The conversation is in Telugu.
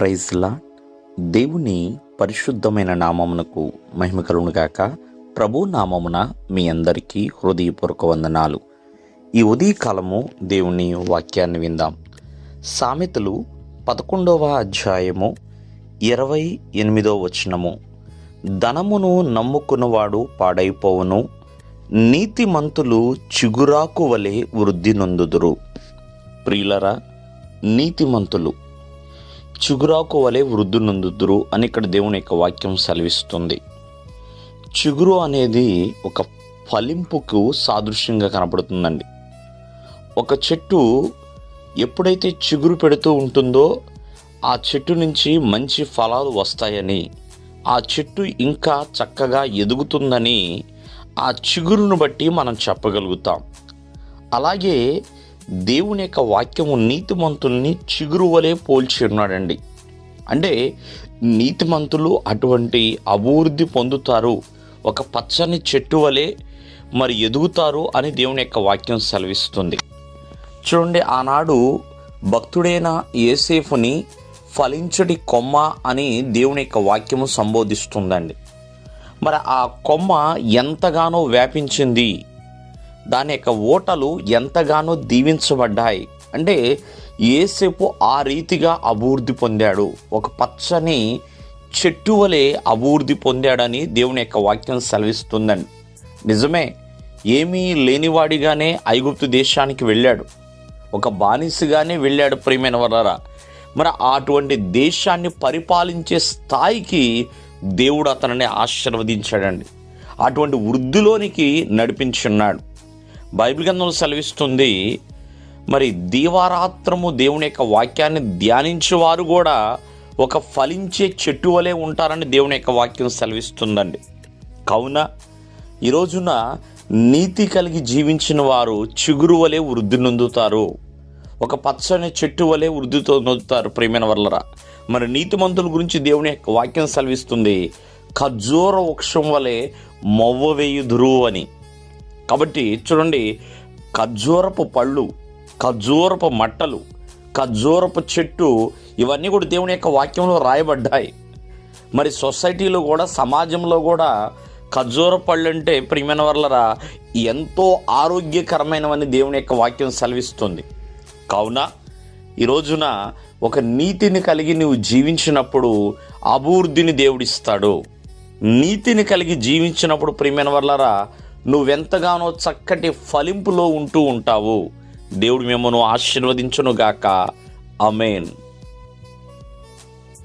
ప్రైజ్లా దేవుని పరిశుద్ధమైన నామమునకు మహిమ కలుగునుగాక ప్రభు నామమున మీ అందరికీ హృదయపూర్వక వందనాలు. ఈ ఉదయకాలము దేవుని వాక్యాన్ని విందాం. సామెతలు పదకొండవ అధ్యాయము ఇరవై ఎనిమిదో వచనము. ధనమును నమ్ముకున్నవాడు పాడైపోవును నీతిమంతులు చిగురాకు వలె వృద్ధి నొందుదురు. ప్రియులరా నీతిమంతులు చిగురాకు వలె వృద్ధునందుదురు అని ఇక్కడ దేవుని యొక్క వాక్యం సెలవిస్తుంది. చిగురు అనేది ఒక ఫలింపుకు సాదృశ్యంగా కనపడుతుందండి. ఒక చెట్టు ఎప్పుడైతే చిగురు పెడుతూ ఉంటుందో ఆ చెట్టు నుంచి మంచి ఫలాలు వస్తాయని ఆ చెట్టు ఇంకా చక్కగా ఎదుగుతుందని ఆ చిగురును బట్టి మనం చెప్పగలుగుతాం. అలాగే దేవుని యొక్క వాక్యము నీతిమంతుల్ని చిగురు వలె పోల్చి ఉన్నాడండి. అంటే నీతిమంతులు అటువంటి అభివృద్ధి పొందుతారు. ఒక పచ్చని చెట్టు వలె మరి ఎదుగుతారు అని దేవుని యొక్క వాక్యం సెలవిస్తుంది. చూడండి ఆనాడు భక్తుడైన ఏసేఫుని ఫలించడి కొమ్మ అని దేవుని యొక్క వాక్యము సంబోధిస్తుందండి. మరి ఆ కొమ్మ ఎంతగానో వ్యాపించింది? దాని యొక్క ఓటలు ఎంతగానో దీవించబడ్డాయి. అంటే ఏసేపు ఆ రీతిగా అభివృద్ధి పొందాడు. ఒక పచ్చని చెట్టు వలె అభివృద్ధి పొందాడని దేవుని యొక్క వాక్యం సెలవిస్తుందండి. నిజమే ఏమీ లేనివాడిగానే ఐగుప్తు దేశానికి వెళ్ళాడు. ఒక బానిసగానే వెళ్ళాడు ప్రియమైన వరారా మరి అటువంటి దేశాన్ని పరిపాలించే స్థాయికి దేవుడు అతనిని ఆశీర్వదించాడండి. అటువంటి వృద్ధిలోనికి నడిపించున్నాడు. బైబిల్ గ్రంథం సెలవిస్తుంది మరి దీవారాత్రము దేవుని యొక్క వాక్యాన్ని ధ్యానించేవారు కూడా ఒక ఫలించే చెట్టు వలె ఉంటారని దేవుని యొక్క వాక్యం సెలవిస్తుందండి. కావున ఈ రోజున నీతి కలిగి జీవించిన వారు చిగురు వలె వృద్ధి నొందుతారు. ఒక పచ్చని చెట్టు వలె వృద్ధితో నొందుతారు ప్రేమైన వల్లరా. మరి నీతిమంతుల గురించి దేవుని యొక్క వాక్యం సెలవిస్తుంది ఖర్జూర వృక్షం వలె మొవ్వ వేయుదురు అని. కాబట్టి చూడండి ఖర్జూరపు పళ్ళు ఖర్జూరపు మట్టలు ఖర్జూరపు చెట్టు ఇవన్నీ కూడా దేవుని యొక్క వాక్యంలో రాయబడ్డాయి. మరి సొసైటీలో కూడా సమాజంలో కూడా ఖర్జూర పళ్ళు అంటే ప్రియమైన వర్లరా ఎంతో ఆరోగ్యకరమైనవని దేవుని యొక్క వాక్యం సెలవిస్తుంది. కావున ఈ రోజున ఒక నీతిని కలిగి నువ్వు జీవించినప్పుడు అభివృద్ధిని దేవుడిస్తాడు. నీతిని కలిగి జీవించినప్పుడు ప్రియమైన వర్లరా నువ్వెంతగానో చక్కటి ఫలింపులో ఉంటూ ఉంటావు. దేవుడు మిమ్మను ఆశీర్వదించునుగాక. అమేన్